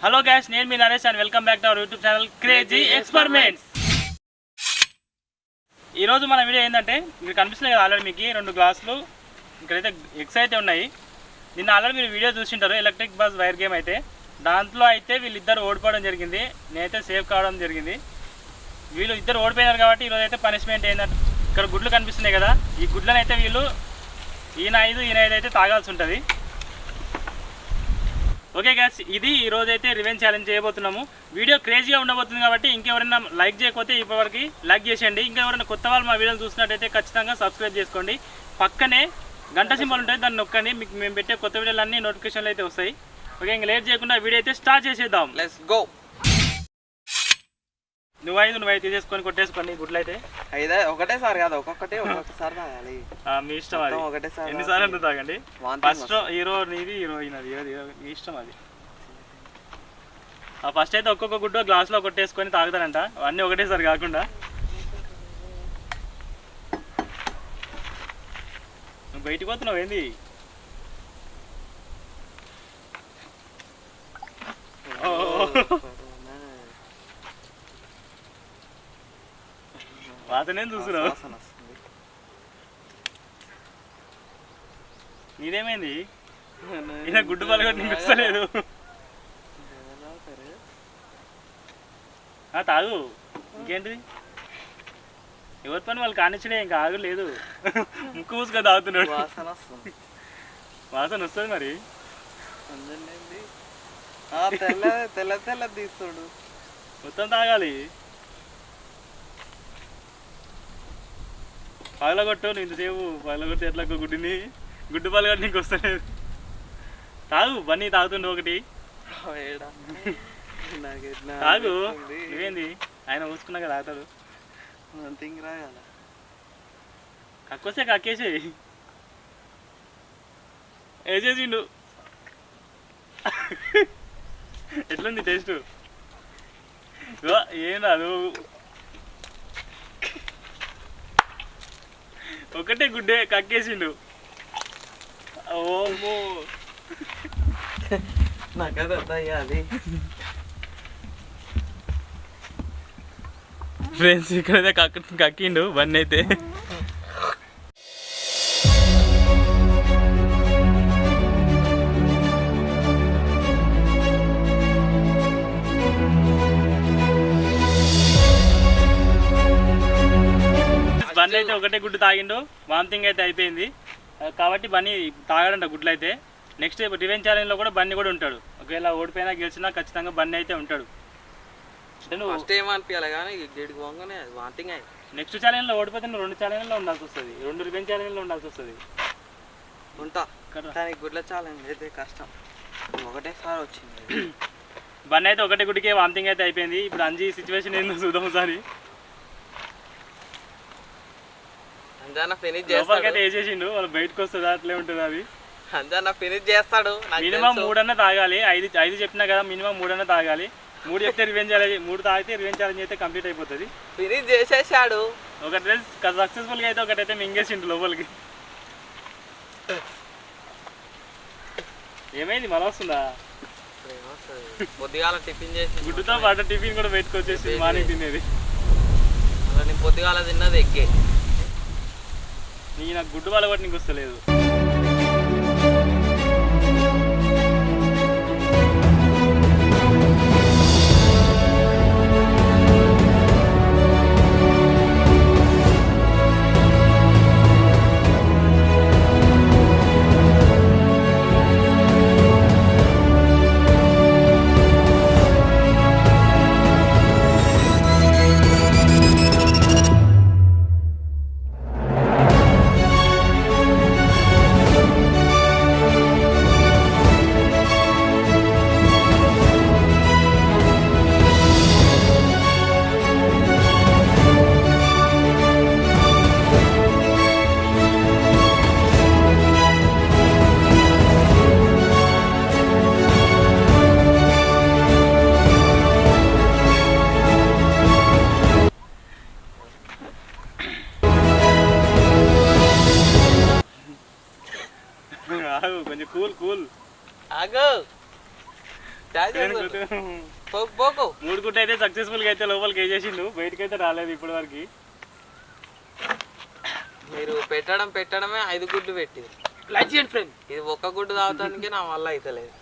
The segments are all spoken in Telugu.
హలో గ్యాస్ నేను మీ Naresh and welcome back to our YouTube channel crazy experiments ఈరోజు మన వీడియో ఏంటంటే మీకు కనిపిస్తుంది కదా ఆల్రెడీ మీకు రెండు గ్లాసులు. ఇక్కడైతే ఎగ్స్ అయితే ఉన్నాయి. నిన్న ఆల్రెడీ మీరు వీడియో చూసింటారు ఎలక్ట్రిక్ బస్ వైర్ గేమ్ అయితే. దాంట్లో అయితే వీళ్ళిద్దరు ఓడిపోవడం జరిగింది. నేనైతే సేవ్ కావడం జరిగింది. వీళ్ళు ఇద్దరు ఓడిపోయినారు కాబట్టి ఈరోజు అయితే పనిష్మెంట్ ఏంటంటే ఇక్కడ గుడ్లు కనిపిస్తున్నాయి కదా. ఈ గుడ్లను అయితే వీళ్ళు ఈయన ఐదు ఈయన ఐదు అయితే తాగాల్సి ఉంటుంది. ఓకే గ్యాస్ ఇది ఈ రోజు అయితే రివెంజ్ ఛాలెంజ్ చేయబోతున్నాము. వీడియో క్రేజీగా ఉండబోతుంది కాబట్టి ఇంకెవరైనా లైక్ చేయకపోతే ఇప్పటివరకు లైక్ చేసేయండి. ఇంకా ఎవరైనా కొత్త వాళ్ళు మా వీడియోలు చూసినట్టయితే ఖచ్చితంగా సబ్స్క్రైబ్ చేసుకోండి. పక్కనే గంట సింబల్ ఉంటుంది దాన్ని నొక్కండి. మీకు మేము పెట్టే కొత్త వీడియోలు అన్ని నోటిఫికేషన్లు అయితే వస్తాయి. ఓకే ఇంకా లేట్ చేయకుండా వీడియో అయితే స్టార్ట్ చేసేద్దాం. లెట్స్ గో నువ్వు ఐదు నువ్వు ఐదు తీసేసుకొని కొట్టేసుకోండి గుడ్లు అయితే అయితే ఒకటేసారి కాదు ఒక్కొక్కటి ఒక్కొక్కసారి తాగాలి. మీ ఇష్టం అది. ఒకటేసారి ఎన్నిసార్లు అంటే తాగండి? ఫస్ట్ హీరో నీది హీరో ఈయనది ఏది ఏదో మీ ఇష్టం అది. ఆ ఫస్ట్ అయితే ఒక్కొక్క గుడ్డు గ్లాస్లో కొట్టేసుకొని తాగుతారంట. అన్నీ ఒకటేసారి కాకుండా. నువ్వు బయటికి పోతున్నావు ఏంది? వాసనేం చూస్తున్నావు. నీదేమైంది? ఈయన గుడ్డు పలగొట్టి నీకు వస్తలేదు తాగు. ఇంకేంటిది ఎవరి పని వాళ్ళు కానిచ్చడే ఇంకా ఆగు లేదు. ముక్కు మూసుగా తాగుతున్నాడు. వాసన వస్తుంది. మరి. తెల్ల తెల్ల తెల్ల తీస్తాడు మొత్తం తాగాలి. పగలగొట్టు నువ్వు ఇంతసేపు పగలగొట్టి ఎట్లా గుడ్డిని? గుడ్డు పగలగొట్టి నీకు వస్తలేదు. తాగు బన్నీ తాగుతుండు ఒకటి. తాగు. నువ్వేంది? ఆయన ఊసుకున్నాక తాగుతాడు కక్కొస్తే కక్కేసి. వేసేసిండు. ఎట్లుంది టేస్ట్? ఏం రాదు. ఒకటే గుడ్డే కక్కేసిండు. ఓమో నాకు అది ఫ్రెండ్స్ ఇక్కడైతే కక్క కక్కిండు వన్ అయితే బన్నీ అయితే ఒకటే గుడ్డు తాగిండు. వామిటింగ్ అయితే అయిపోయింది. కాబట్టి బన్నీ తాగాడంట గుడ్లు అయితే నెక్స్ట్ రివెంజ్ ఛాలెంజ్లో కూడా బన్నీ కూడా ఉంటాడు. ఒకవేళ ఓడిపోయినా గెలిచినా ఖచ్చితంగా బన్నీ అయితే ఉంటాడు. ఫస్ట్ ఏమనిపించాలి కానీ గేడికి పోగానే వాంతింగ్ అయ్యి నెక్స్ట్ ఛాలెంజ్లో ఓడిపోతే నువ్వు రెండు ఛాలెంజ్లో ఉండాల్సి వస్తుంది. రెండు రివెంజ్ ఛాలెంజ్లో ఉండాల్సి వస్తుంది. ఉంటా. కదా కానీ గుడ్ల ఛాలెంజ్ అయితే కష్టం. ఒకటేసారి వచ్చింది. బన్నీ అయితే ఒకటే గుడికే వామిటింగ్ అయితే అయిపోయింది. ఇప్పుడు అంజీ సిచ్యువేషన్ ఏందో చూద్దాం ఒకసారి. అంజాన ఫినిష్ చేస్తాడు. వేసేసిండు వాళ్ళు బయటకు వస్తుంది అట్లే ఉంటుంది అది? అంజాన ఫినిష్ చేస్తాడు మినిమం. మూడన్నా తాగాలి. ఐదు ఐదు చెప్పినా కదా మినిమం మూడన్నా తాగాలి. మూడు చెప్తే రివెంజ్ ఛాలెంజ్ మూడు తాగితే రివెంజ్ ఛాలెంజ్ అయితే కంప్లీట్ అయిపోతుంది. ఫినిష్ చేసేసాడు. ఒక డ్రెస్ సక్సెస్ఫుల్గా అయితే ఒకటైతే మింగేసిండు లోపలికి. ఏమైంది? మళ్ళీ వస్తుందా? పొద్దుగాల టిఫిన్ చేసి గుడ్డుతో పాటు టిఫిన్ కూడా పెట్టుకొచ్చేసి మార్నింగ్ తినేది. అలా నేను పొద్దుగాల తిన్నది ఎగ్గే. నీ నాకు గుడ్డు వాళ్ళ కూడా నీకు వస్తలేదు. ఆగు కొంచెం కూల్ కూల్. ఆగు. మూడు గుట్ట అయితే సక్సెస్ఫుల్గా అయితే లోపలికి వేసేసిండు బయటకి అయితే రాలేదు ఇప్పటి వరకు మీరు పెట్టడం పెట్టడమే ఐదు గుడ్లు పెట్టింది లైక్ ఫ్రెండ్ ఇది ఒక్క గుడ్డు తాగటానికి నా వల్ల అవుతలేదు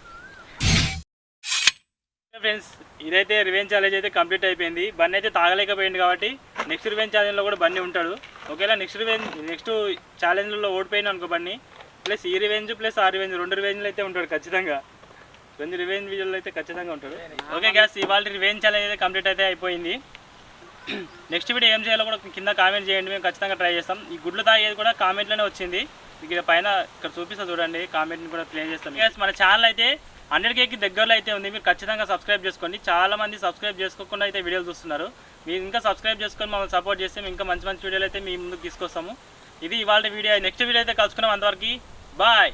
ఫ్రెండ్స్ ఇదైతే రివెంజ్ ఛాలెంజ్ అయితే కంప్లీట్ అయిపోయింది. బన్నీ అయితే తాగలేకపోయింది కాబట్టి నెక్స్ట్ రివెంజ్ ఛాలెంజ్లో కూడా బన్నీ ఉంటాడు. ఒకవేళ నెక్స్ట్ రివెంజ్ నెక్స్ట్ ఛాలెంజ్లో ఓడిపోయినా అనుకో బన్నీ ప్లస్ ఈ రివెంజ్ ప్లస్ ఆ రివెంజ్ రెండు రివెంజ్లు అయితే ఉంటాడు ఖచ్చితంగా. రెండు రివెంజ్ వీడియోలు అయితే ఖచ్చితంగా ఉంటాడు. ఓకే గ్యాస్ ఇవాళ రివెంజ్ ఛాలెంజ్ అయితే కంప్లీట్ అయితే అయిపోయింది. నెక్స్ట్ వీడియో ఏం చేయాలో కూడా కింద కామెంట్ చేయండి మేము ఖచ్చితంగా ట్రై చేస్తాం. ఈ గుడ్లు తాగేది కూడా కామెంట్లోనే వచ్చింది. ఇక్కడ పైన ఇక్కడ చూపిస్తా చూడండి కామెంట్ని కూడా క్లియర్ చేస్తాం. గ్యాస్ మన ఛానల్ అయితే హండ్రెడ్ కేకి దగ్గరలో అయితే ఉంది. మీరు ఖచ్చితంగా సబ్స్క్రైబ్ చేసుకోండి. చాలా మంది సబ్స్క్రైబ్ చేసుకోకుండా అయితే వీడియోలు చూస్తున్నారు. మీరు ఇంకా సబ్స్క్రైబ్ చేసుకొని మమ్మల్ని సపోర్ట్ చేస్తే ఇంకా మంచి మంచి వీడియోలు అయితే మీ ముందుకు తీసుకొస్తాము. ఇది ఇవాళ వీడియో నెక్స్ట్ వీడియో అయితే కలుసుకున్నాం అంతవరకు. Bye.